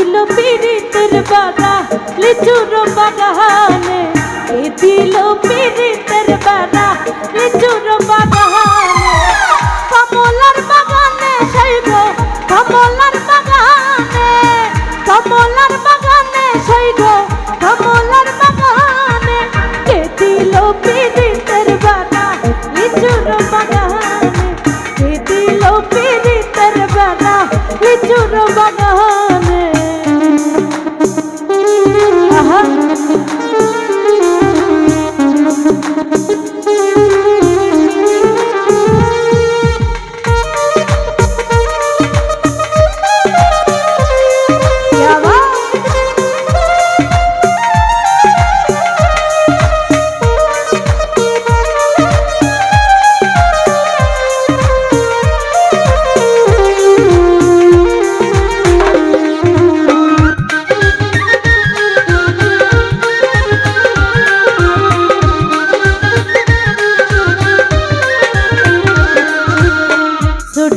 দিল পীড়িতের বাধা লিচুর বাধা।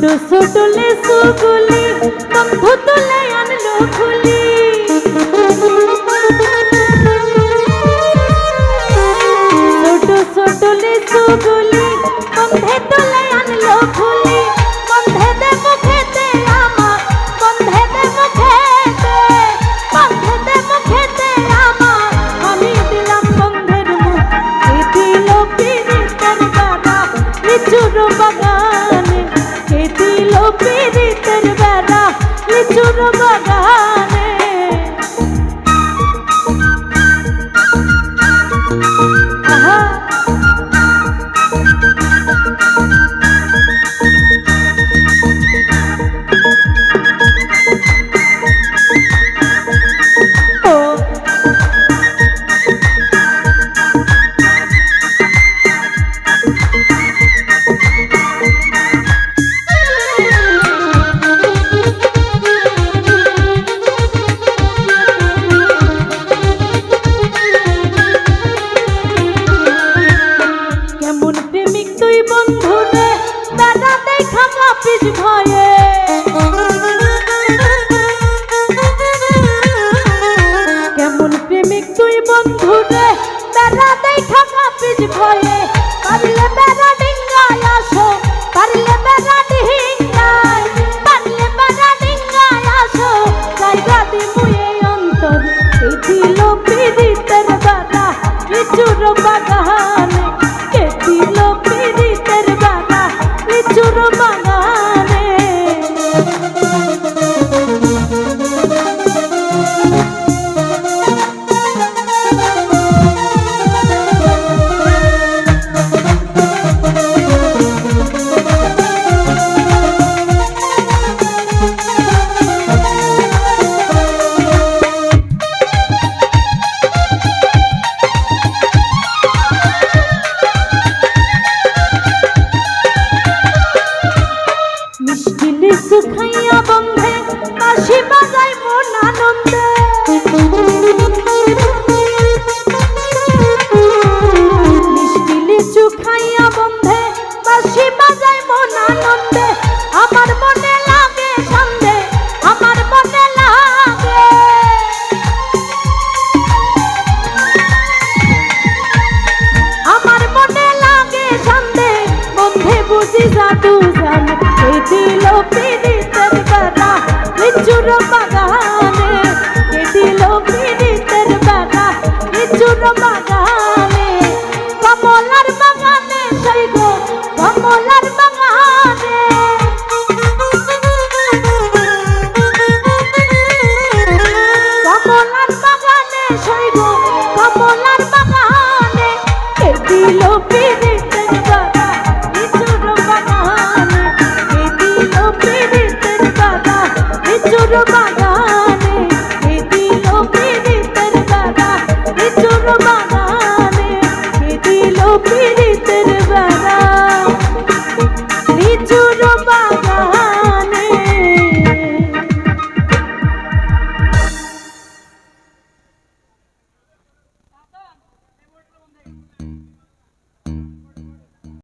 লেসু তুলে সুগুলি বন্ধু তুলে আনলো খুলি ছোট বন্ধে love me. তুই বন্ধু রে তারা দেখা কাঁপিস ভয়ে। सुखाया